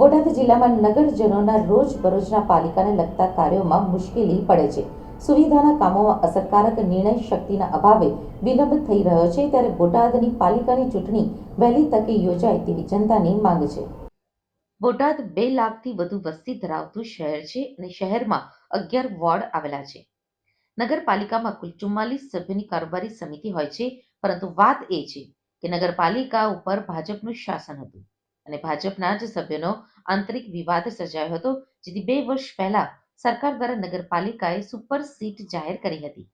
બોટાદ જિલ્લામાં નગરજનોના રોજબરોજના પાલિકાને લગતા કાર્યોમાં મુશ્કેલી પડે છે. સુવિધાના કામોમાં અસરકારક નિર્ણય શક્તિના અભાવે વિલંબ થઈ રહ્યો છે ત્યારે બોટાદની પાલિકાની ચૂંટણી વહેલી તકે યોજાય તેવી જનતાની માંગ છે. બોટાદ બે લાખથી વધુ વસ્તી ધરાવતું શહેર છે અને શહેરમાં અગિયાર વોર્ડ આવેલા છે. નગરપાલિકામાં કુલ ચુમ્માલીસ સભ્યોની કારોબારી સમિતિ હોય છે, પરંતુ વાત એ છે કે નગરપાલિકા ઉપર ભાજપનું શાસન હતું. અને ભાજપના જ સભ્યોનો આંતરિક વિવાદ સર્જાયો હતો, જેથી બે વર્ષ પહેલા સરકાર દ્વારા નગરપાલિકાએ સુપર સીટ જાહેર કરી હતી.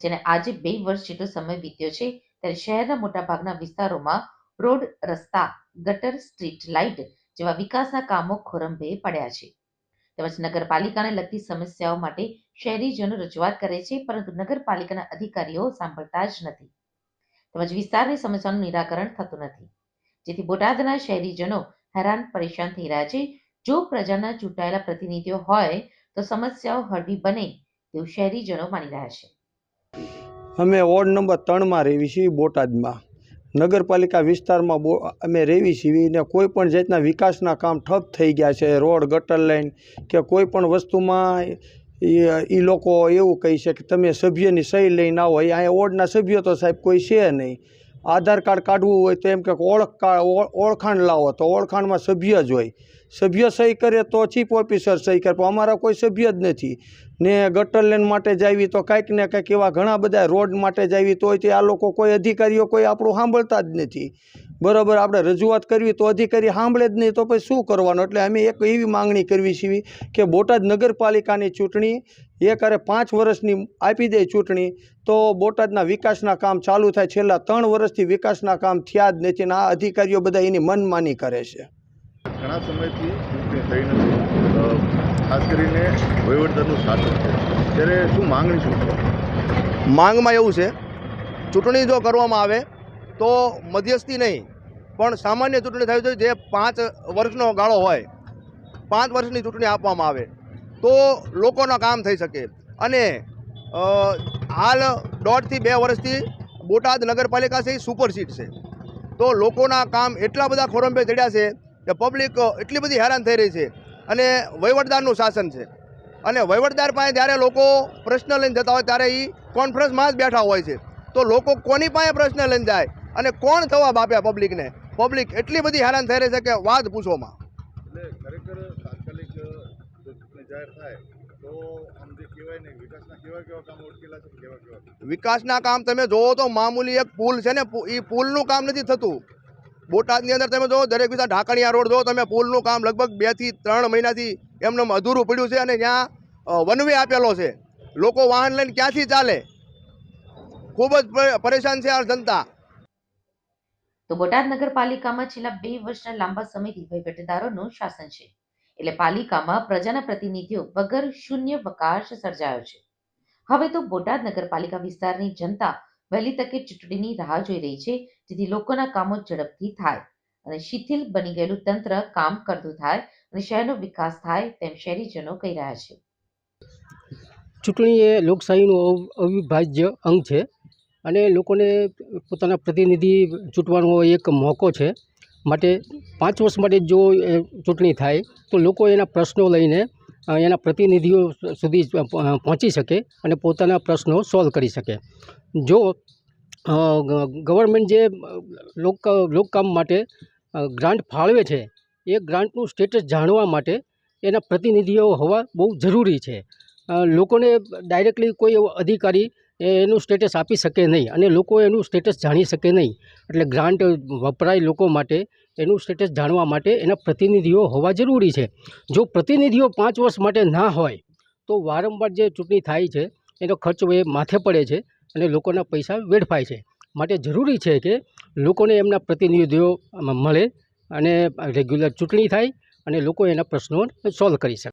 જેને આજે બે વર્ષ જેટલો સમય વીત્યો છે, ત્યારે શહેરના મોટાભાગના વિસ્તારોમાં રોડ, રસ્તા, ગટર, સ્ટ્રીટ લાઇટ જેવા વિકાસના કામો ખોરંભે પડ્યા છે. તેમજ નગરપાલિકાને લગતી સમસ્યાઓ માટે શહેરીજનો રજૂઆત કરે છે, પરંતુ નગરપાલિકાના અધિકારીઓ સાંભળતા જ નથી. તેમજ વિસ્તારની સમસ્યાનું નિરાકરણ થતું નથી. જેથી બોટાદના શહેરીજનો હેરાન પરેશાન થઈ રહ્યા છે. જો પ્રજાના ચૂંટાયેલા પ્રતિનિધિઓ હોય તો સમસ્યાઓ હળવી બને તેવું શહેરીજનો માની રહ્યા છે. અમે વોર્ડ નંબર ત્રણમાં રહેવી છીએ બોટાદમાં. નગરપાલિકા વિસ્તારમાં બો અમે રહેવી છીએ ને કોઈ પણ જાતના વિકાસના કામ ઠપ થઈ ગયા છે. રોડ, ગટર લાઈન કે કોઈ પણ વસ્તુમાં એ લોકો એવું કહી છે કે તમે સભ્યની સહી લઈને આવો. અહીંયા વોર્ડના સભ્યો તો સાહેબ કોઈ છે નહીં. આધાર કાર્ડ કાઢવું હોય તો એમ કે ઓળખ ઓળખાણ લાવો. તો ઓળખાણમાં સભ્ય જ હોય. સભ્ય સહી કરે તો ચીફ ઓફિસર સહી કરે, પણ અમારા કોઈ સભ્ય જ નથી. ને ગટર લેન માટે જાવી તો કાંઈક ને કાંઈક એવા ઘણા બધા રોડ માટે જાવી તોય તે આ લોકો કોઈ અધિકારીઓ કોઈ આપણું સાંભળતા જ નથી. બરાબર, આપણે રજૂઆત કરવી તો અધિકારી સાંભળે જ નહીં તો પછી શું કરવાનું? એટલે અમે એક એવી માંગણી કરવી છીએ કે બોટાદ નગરપાલિકાની ચૂંટણી એક અરે પાંચ વર્ષની આપી દે ચૂંટણી, તો બોટાદના વિકાસના કામ ચાલુ થાય. છેલ્લા ત્રણ વર્ષથી વિકાસના કામ થયા જ નથી અને આ અધિકારીઓ બધા એની મનમાની કરે છે. ઘણા સમયથી ચૂંટણી થઈ નથી. ખાસ કરીને વહીવટદારનું શાસન છે. ત્યારે શું માંગણી શું માંગમાં એવું છે, ચૂંટણી જો કરવામાં આવે તો મધ્યસ્થી નહીં, પણ સામાન્ય ચૂંટણી થવી જોઈએ જે પાંચ વર્ષનો ગાળો હોય, પાંચ વર્ષની ચૂંટણી આપવામાં આવે, તો લોકોના કામ થઈ શકે. અને હાલ દોઢથી બે વર્ષથી બોટાદ નગરપાલિકા છે એ સુપર સીટ છે. તો લોકોના કામ એટલા બધા ખોરંભે ચડ્યા છે કે પબ્લિક એટલી બધી હેરાન થઈ રહી છે. અને વહીવટદારનું શાસન છે. અને વહીવટદાર પાસે જ્યારે લોકો પ્રશ્ન લઈને જતા હોય ત્યારે એ કોન્ફરન્સમાં જ બેઠા હોય છે. તો લોકો કોની પાસે પ્રશ્ન લઈને જાય? અને કોણ જવાબ આપ્યા પબ્લિકને પબ્લિક એટલી બધી હેરાન થઈ રહી છે કે વાત પૂછોમાં ખરેખર તાત્કાલિક જાહેર થાય વિકાસના કામ તમે જોવો તો મામૂલી એક પુલ છે ને એ પુલનું કામ નથી થતું. બોટાદની અંદર તમે જો દરેક વિસ્તાર ઢાકણિયા રોડ જો તમે પુલનું કામ લગભગ બેથી ત્રણ મહિનાથી એમને અધૂરું પડ્યું છે અને ત્યાં વનવે આપેલો છે. લોકો વાહન લઈને ક્યાંથી ચાલે? ખૂબ જ પરેશાન છે આ જનતા. તો બોટાદ નગરપાલિકામાં છેલ્લા બે વર્ષના લાંબા સમયથી વહીવટદારોનું શાસન છે. એટલે પાલિકામાં પ્રજાના પ્રતિનિધિઓ વગર શૂન્ય વકાશ સર્જાયો છે. હવે તો બોટાદ નગરપાલિકા વિસ્તારની જનતા વહેલી તકે ચૂંટણીની રાહ જોઈ રહી છે, જેથી લોકોના કામો ઝડપથી થાય અને શિથિલ બની ગયેલું તંત્ર કામ કરતું થાય અને શહેરનો વિકાસ થાય તેમ શહેરીજનો કહી રહ્યા છે. ચૂંટણી એ લોકશાહીનું અવ- અવિભાજ્ય અંગ છે અને લોકોને પોતાના પ્રતિનિધિ ચૂંટવાનો એક મોકો છે. માટે પાંચ વર્ષ માટે જો ચૂંટણી થાય તો લોકો એના પ્રશ્નો લઈને એના પ્રતિનિધિઓ સુધી પહોંચી શકે અને પોતાના પ્રશ્નો સોલ્વ કરી શકે. જો ગવર્મેન્ટ જે લોક, લોકકામ માટે ગ્રાન્ટ ફાળવે છે, એ ગ્રાન્ટનું સ્ટેટસ જાણવા માટે એના પ્રતિનિધિઓ હોવા બહુ જરૂરી છે. લોકોને ડાયરેક્ટલી કોઈ અધિકારી એ એનું સ્ટેટસ આપી શકે નહીં અને લોકો એનું સ્ટેટસ જાણી શકે નહીં. એટલે ગ્રાન્ટ વપરાય લોકો માટે, એનું સ્ટેટસ જાણવા માટે એના પ્રતિનિધિઓ હોવા જરૂરી છે. જો પ્રતિનિધિઓ પાંચ વર્ષ માટે ના હોય, તો વારંવાર જે ચૂંટણી થાય છે, એનો ખર્ચ એ માથે પડે છે અને લોકોના પૈસા વેડફાય છે. માટે જરૂરી છે કે લોકોને એમના પ્રતિનિધિઓ મળે અને રેગ્યુલર ચૂંટણી થાય અને લોકો એના પ્રશ્નો સોલ્વ કરી શકે.